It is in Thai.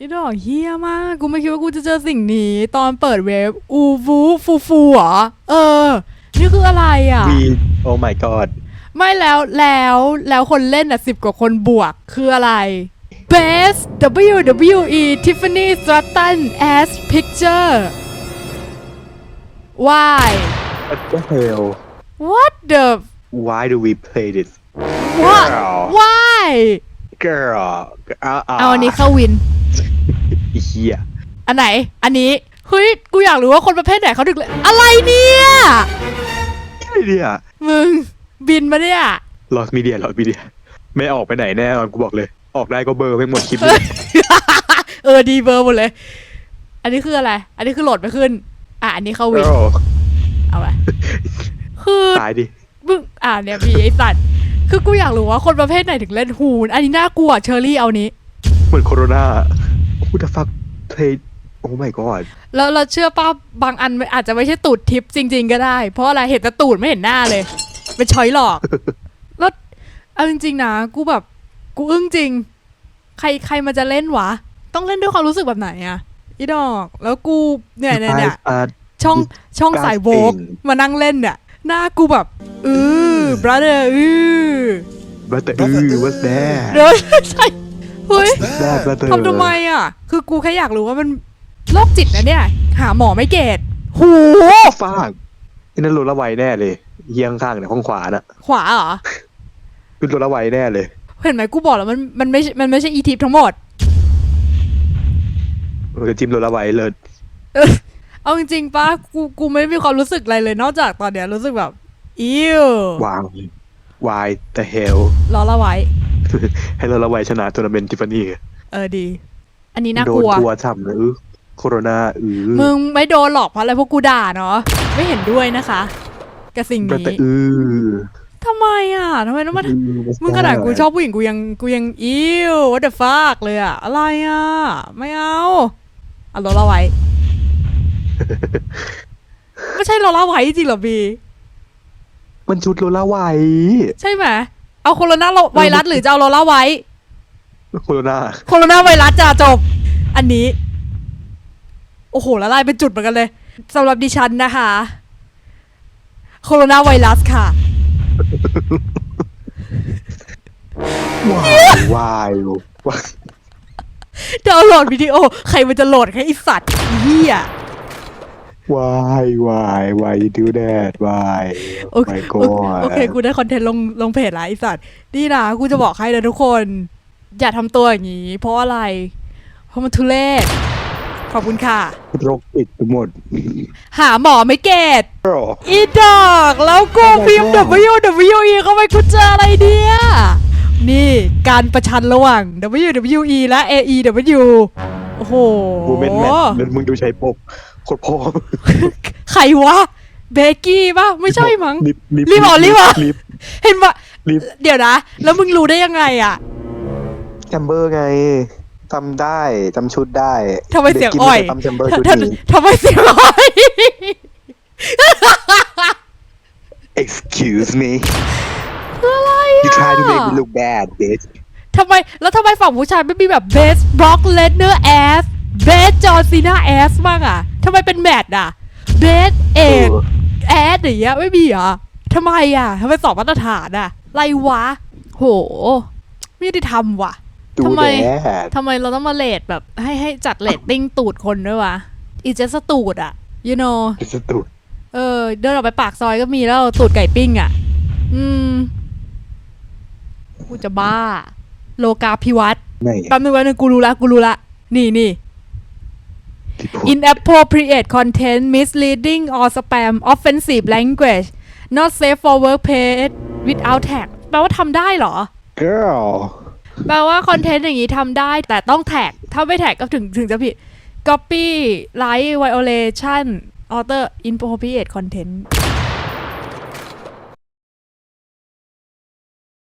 อีดอกเฮียมาก กูไม่คิดว่ากูจะเจอสิ่งนี้ ตอนเปิดเว็บอูฟูฟูฟูเหรอเออ นี่คืออะไรอะ วีโอ้ my god ไม่แล้วแล้วแล้วคนเล่นอะสิบกว่าคนบวกคืออะไร Best WWE Tiffany Stratton as Picture Why what the hell What the why do we play this What Girl Why girl อ่าเอาอันนี้เข้าวิน อีเหี้ยอันไหน อันนี้ เฮ้ย กูอยากรู้ว่าคนประเภทไหนเขาถึงเลยอะไรเนี่ยแค่เนี่ยมึง บินมาเนี่ย ลอสมีเดียลอสมีเดีย ไม่ออกไปไหนแน่นอนกูบอกเลย ออกได้ก็เบอร์ไม่หมดคลิปเลย เออ ดีเบอร์หมดเลย อันนี้คืออะไร อันนี้คือโหลดไม่ขึ้น อะ อันนี้เข้าวิน girl เอาไปคือตายดิ มึง อะเนี่ยพี่ไอสัตว์ คือกูอยากรู้ว่าคนประเภทไหนถึงเล่นฮูน อันนี้น่ากลัวเชอรี่เอานี้ เหมือนโคโรนา พูดฟักเพลย์โอ้ my god แล้วเราเชื่อป้าบางอันมันอาจจะไม่ใช่ตูดทิปจริง ๆ ก็ได้ เพราะอะไรเห็นแต่ตูดไม่เห็นหน้าเลยเป็นช้อยหลอกแล้วเอาจริง ๆ นะ กูแบบ กูอึ้งจริง ใครใครมันจะเล่นวะ ต้องเล่นด้วยความรู้สึกแบบไหนอะอีดอก แล้วกูเนี่ยเนี่ยเนี่ยอ่าช่องช่องสายโวก Casting มานั่งเล่นเนี่ยหน้ากูแบบอือ brother อือ brother อือ what's that เดี๋ยวใช่ เฮ้ย that brother ทำทำไมอะ คือกูแค่อยากรู้ว่ามันโรคจิตนะเนี่ย หาหมอไม่เกตหูฟากนี่นั่นโรละไวแน่เลยเฮียงข้างๆเนี่ยห้องขวาน่ะขวาเหรอ คือโรละไวแน่เลย เห็นไหมกูบอกแล้วมันมันไม่ใช่มันไม่ใช่อีทิปทั้งหมด เออจิ้มโรละไวเลยเออเอาจริงๆป้ากูกูไม่มีความรู้สึกอะไรเลย นอกจากตอนเนี้ยรู้สึกแบบอิววาง why the hell รอละไว้ ให้โรละไวชนะทัวร์นาเมนต์ทิฟฟานี่เออดี อันนี้น่าโดกนลัว ทัวร์ทำเลยอื้อโคโรนาอือมึงไม่โดนหรอกเพราะอะไรพวกกูด่าเนาะไม่เห็นด้วยนะคะกับสิ่งบรัตนี้เตอร์อือทำไมอะทำไมต้องมาอือ what's มึงขนาด that? กูชอบผู้หญิงกูยังกูยังอิว what the fuck เลยอะอะไรอะไม่เอาเอาโรล่าไว้ ไม่ใช่โรล่าไว้จริงเหรอบี มันชุดโรละไวใช่ไหม เอาโคโรนาไวรัสหรือจะเอาโรล่าไว้ โคโรนาโคโรนาไวรัสจะจบ อันนี้ โอ้โหละลายเป็นจุดเหมือนกันเลยสำหรับดิฉันนะคะ โคโรนาไวรัสค่ะวายวายวายดาวน์โหลดวิดีโอ ใครมันจะโหลดให้ไอสัตว์เหี้ย วายวายวาย you do that วายโอเค my โอ god โอเค กูได้คอนเทนต์ลงลงเพจละไอสัตว์นี่นะกูจะบอกให้นะทุกคน อย่าทำตัวอย่างนี้ เพราะอะไร เพราะมันทุเรศขอบคุณค่ะ โรคติดไปหมดหาหมอไม่เกต girl อีดอกแล้วกู Oh my พิมพ์ God WWE เข้าไปกูเจออะไรเนี่ยนี่การประชันระหว่าง WWE และ AEW โอ้โหวูเมนแมทแล้วมึงดูใช้ปก โคตรพ่อใครวะเบกกี้ปะไม่ใช่มั้งรีบรีบเหรอรีบเหรอรีบเห็นปะรีบเดี๋ยวนะ แล้วมึงรู้ได้ยังไงอะแชมเบอร์ไงจำได้จำชุดได้ทำไมเสียงอ่อยจำแชมเบอร์ชุดทำนี้ทำไมเสียงอ่อย excuse me คืออะไร you try to make อะ me look bad bitch ทำไม แล้วทำไมฝั่งผู้ชายไม่มีแบบเบสบล็อกเลนเนอร์แอสเบสจอร์ซีนาแอสบ้างอะทำไมเป็นแมทอะเบสเอกแอสอย่างเงี้ยไม่มีเหรอทำไมอะทำไมสองมาตรฐานอะไรวะ โห ไม่ได้ทำว่ะดูทำไมแดดทำไมเราต้องมาเลทแบบให้ให้จัดเลตติ้งตูดคนด้วยวะอีเจสตูดอะ you know สตูดเออ เดินออกไปปากซอยก็มีแล้วตูดไก่ปิ้งอะ่ะ อืมกูจะบ้า โลกาพิวัตรไหนแป๊บนึงแป๊บนึงกูรู้ละกูรู้ละ นี่นี่ที่พูด inappropriate content misleading or spam offensive language not safe for workplace without tag แปลว่าทำได้เหรอ girl แปลว่าคอนเทนต์อย่างนี้ทำได้แต่ต้องแท็ก ถ้าไม่แท็กก็ถึงถึงจะผิด copy like violation author inappropriate content